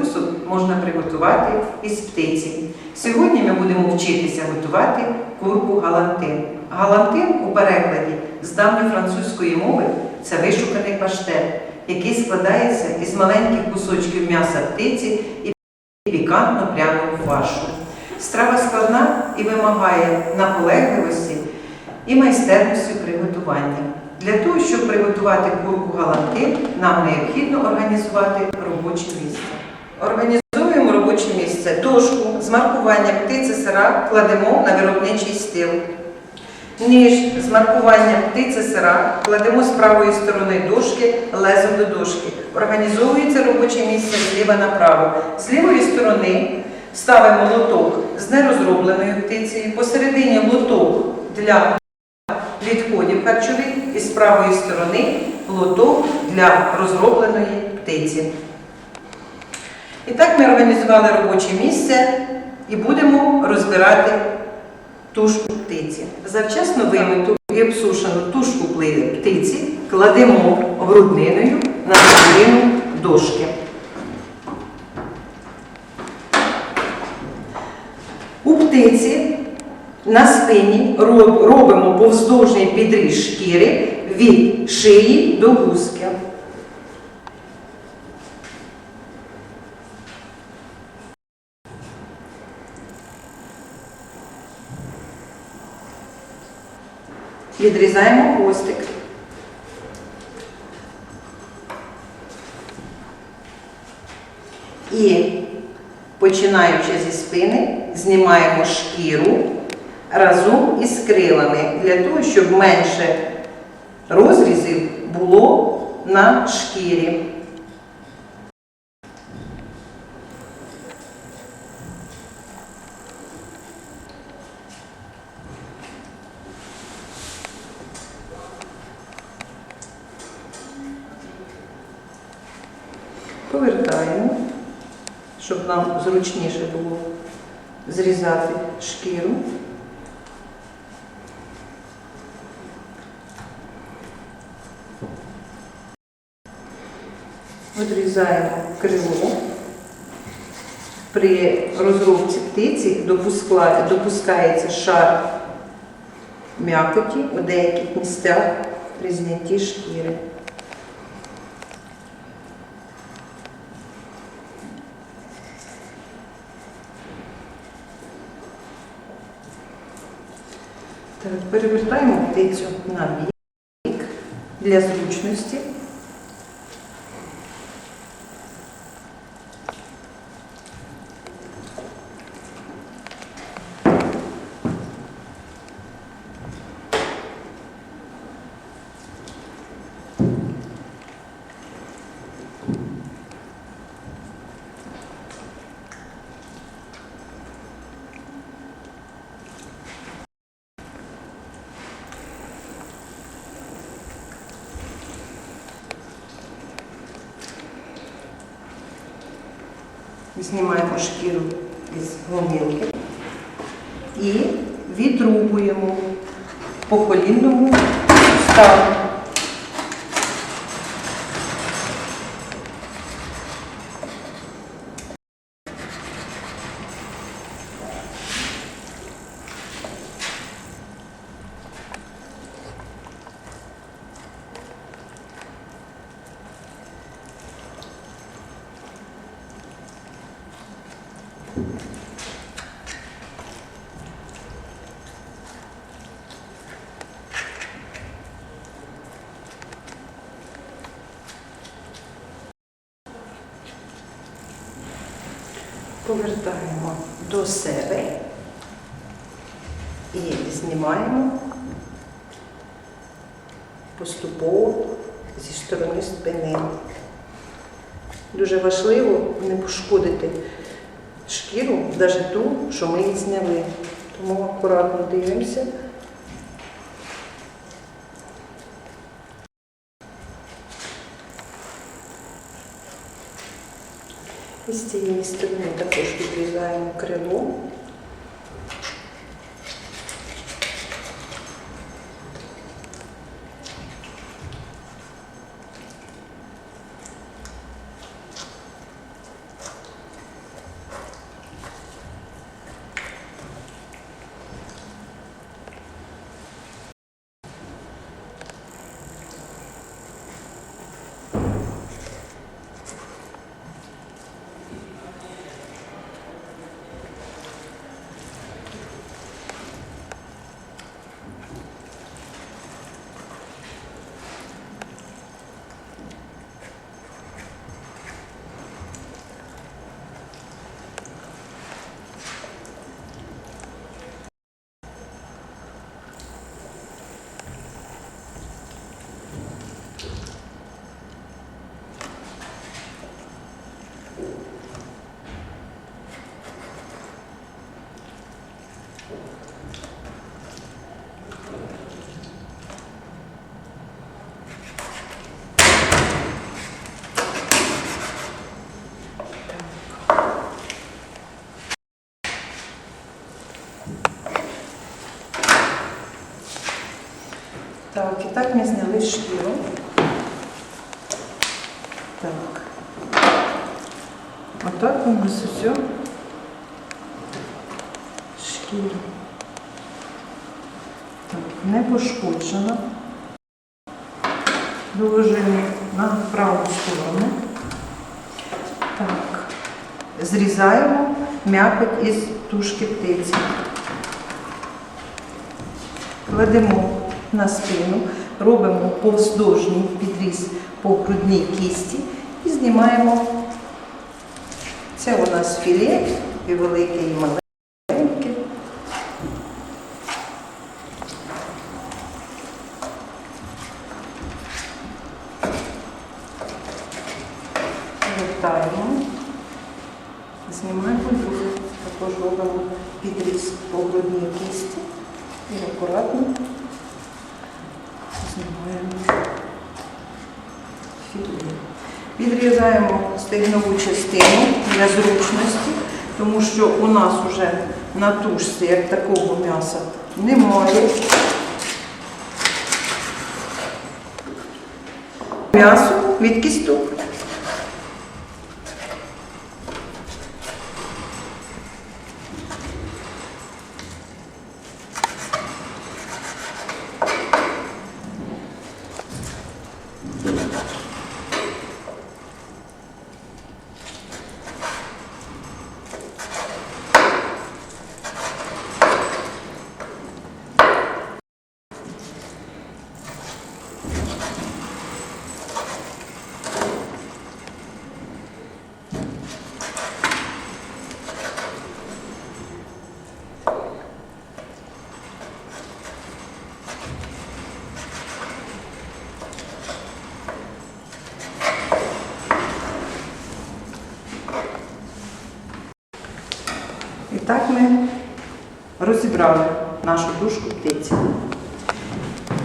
закусок можна приготувати із птиці. Сьогодні ми будемо вчитися готувати курку галантин. Галантин у перекладі з давньофранцузької мови це вишуканий паштет, який складається із маленьких кусочків м'яса птиці і пікантно пряного фаршу. Страва складна і вимагає наполегливості і майстерності приготування. Для того, щоб приготувати курку галантин, нам необхідно організувати робоче місце. Організуємо робоче місце. Дошку з маркування птиці сира кладемо на виробничий стіл. Ніж з маркування птиці сира кладемо з правої сторони дошки лезом до дошки. Організовується робоче місце зліва направо. З лівої сторони ставимо лоток з нерозробленою птицею, посередині лоток для відходів харчових і з правої сторони лоток для розробленої птиці. І так ми організували робоче місце і будемо розбирати тушку птиці. Завчасно вимиту і обсушену тушку птиці кладемо грудниною на середину дошки. У птиці на спині роб- робимо повздовжний підріз шкіри від шиї до гузки. Відрізаємо хвостик. І починаючи зі спини, знімаємо шкіру разом із крилами, для того, щоб менше розрізів було на шкірі. Повертаємо, щоб нам зручніше було зрізати шкіру. Відрізаємо крило. При розробці птиці допускається шар м'якоті у деяких місцях при знятті шкіри. Так, перевертаємо птицю на бік для зручності. Знімаємо шкіру із гомілки і відрубуємо по колінному ставу. Повертаємо до себе і знімаємо поступово зі сторони спини. Дуже важливо не пошкодити шкіру, навіть ту, що ми її зняли. Тому акуратно дивимося. І з цієї сторони також відрізаємо крило. Так і так ми зняли шкіру. Так. Отак у нас все. Шкіра. Так, не пошкоджена. Доложимо на праву сторону. Так. Зрізаємо м'якоть із тушки птиці. Кладемо на спину, робимо повздовжній підріз по грудній кісті і знімаємо. Це у нас філе, і велике, і маленьке. Вертаємо, знімаємо друге, також робимо підріз по грудній кісті і акуратно знімаємо філе. Відрізаємо стегнову частину для зручності, тому що у нас вже на тушці як такого м'яса немає. М'ясо від кісток. І так ми розібрали нашу душку птиці.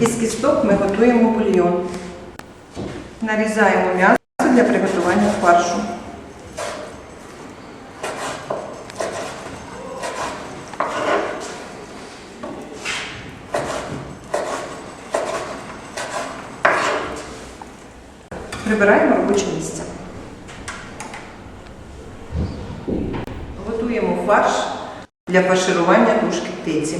Із кісток ми готуємо бульйон. Нарізаємо м'ясо для приготування фаршу. Прибираємо робоче місце. Готуємо фарш для фарширування тушки птиці.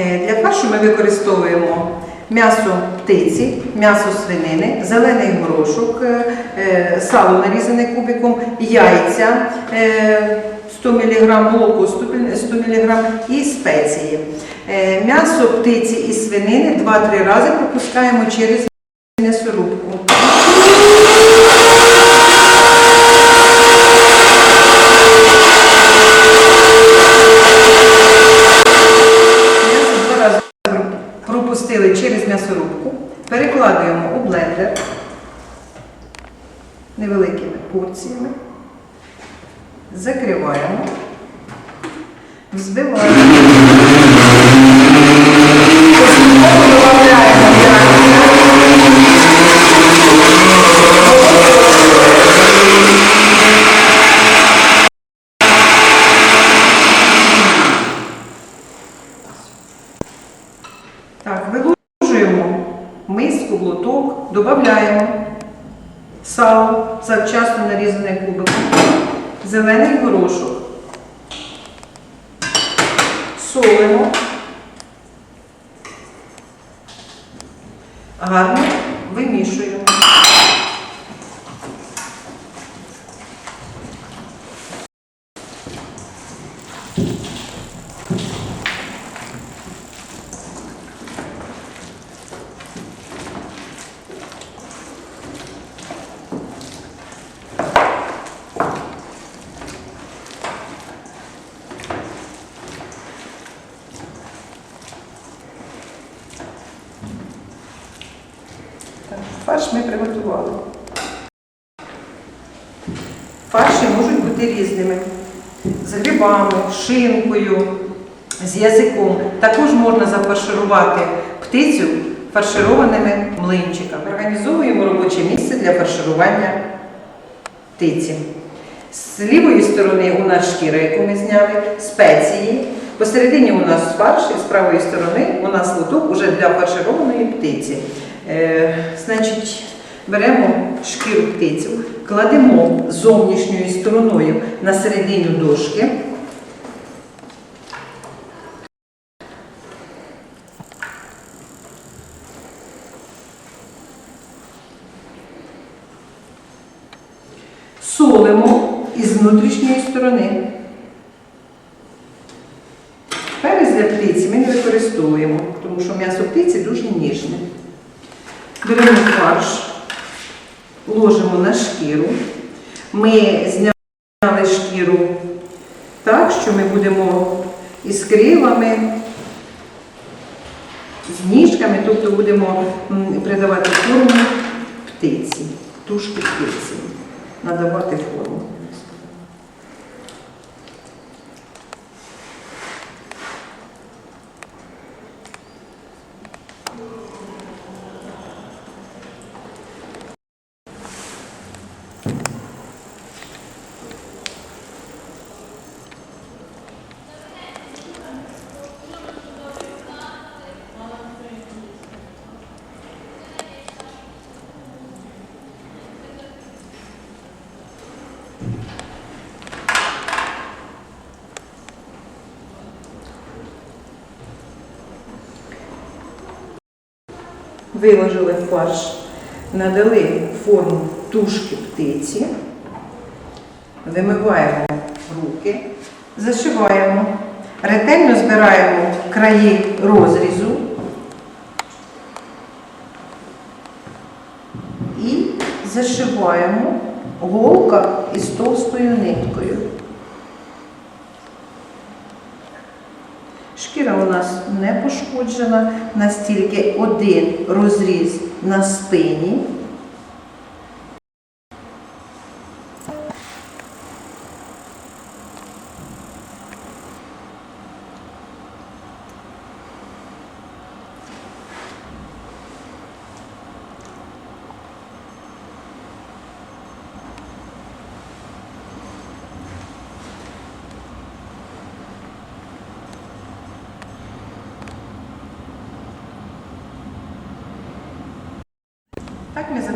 Е, Для фаршу ми використовуємо м'ясо птиці, м'ясо свинини, зелений горошок, е, е, сало нарізане кубиком, яйця е, 100 мг, молоко 100 мг і спеції. М'ясо птиці і свинини 2-3 рази пропускаємо через м'ясорубку. М'ясо два рази пропустили через м'ясорубку, перекладуємо у блендер невеликими порціями, закриваємо, взбиваємо. Поступово додаємо м'ясо. Так, виложуємо в миску, глоток, додаємо сало, завчасно нарізане кубиком, зелений горошок, солимо, гарно вимішуємо. Так, Фарш ми приготували. Фарші можуть бути різними. З грибами, шинкою, з язиком. Також можна зафарширувати птицю фаршированими млинчиками. Організовуємо робоче місце для фарширування птиці. З лівої сторони у нас шкіра, яку ми зняли, спеції. Посередині у нас фарш, з правої сторони у нас лоток уже для фаршированої птиці. Е, значить, беремо шкіру птицю, кладемо зовнішньою стороною на середину дошки. Солимо із внутрішньої сторони. Перець для птиці ми не використовуємо, тому що м'ясо птиці дуже ніжне. Беремо фарш, ложимо на шкіру. Ми зняли шкіру так, що ми будемо із крилами, з ніжками, тобто будемо придавати форму птиці, тушки птиці, надавати форму. Виложили фарш, надали форму тушки птиці, вимиваємо руки, зашиваємо, ретельно збираємо краї розрізу і зашиваємо голка із товстою ниткою. Шкіра у нас не пошкоджена, настільки один розріз на спині.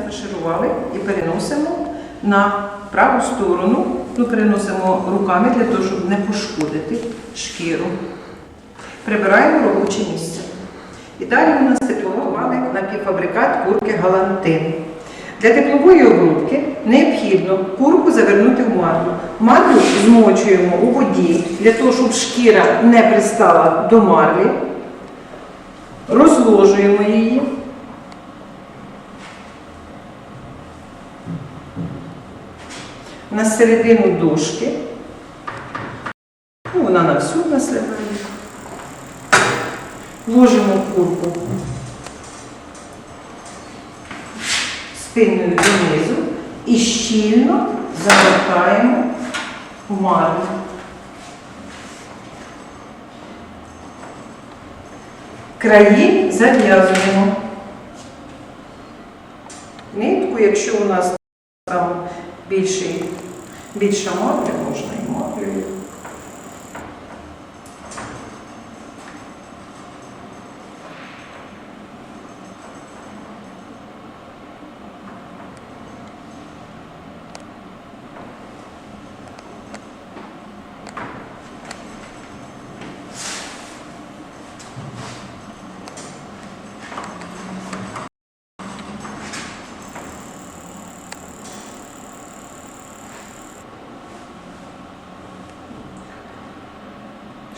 Так зафарширували і переносимо на праву сторону. Ну, переносимо руками для того, щоб не пошкодити шкіру. Прибираємо робоче місце. І далі у нас тепловий напівфабрикат курки галантин. Для теплової обробки необхідно курку завернути в марлю. Марлю змочуємо у воді для того, щоб шкіра не пристала до марлі. Розложуємо її. На середину дошки. Ну, вона на всю нас лягає. Ложимо курку спинною донизу і щільно завертаємо в марлю. Краї зав'язуємо. Нитку, якщо у нас там більший, більша мапля, можна і маплею.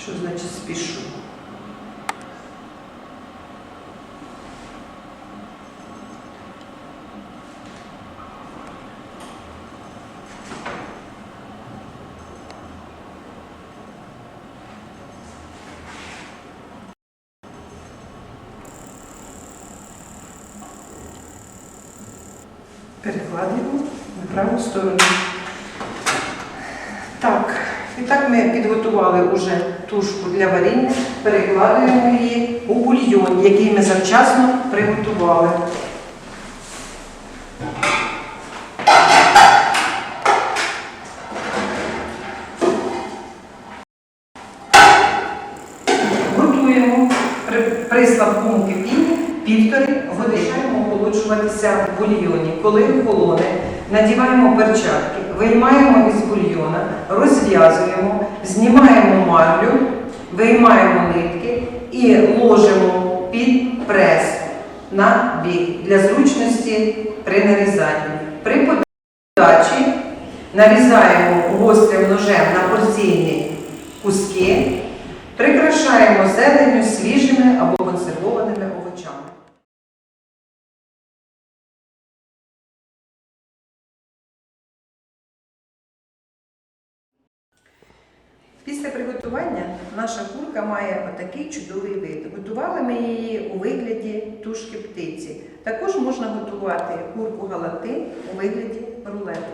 Що значить спішу? Перекладаємо на праву сторону. Так, ми підготували вже тушку для варіння, перекладаємо її у бульйон, який ми завчасно приготували. Готуємо при, при слабкому кипінні півтори години. тушкуватися в бульйоні. Коли охолоне, надіваємо перчатки, виймаємо із бульйона, розв'язуємо, знімаємо марлю, виймаємо нитки і ложимо під прес на бік для зручності при нарізанні. При подачі нарізаємо гострим ножем на порційні куски, прикрашаємо зеленню свіжими або консервованими овочами. Після приготування наша курка має отакий чудовий вид. Готували ми її у вигляді тушки птиці. Також можна готувати курку галатин у вигляді рулету.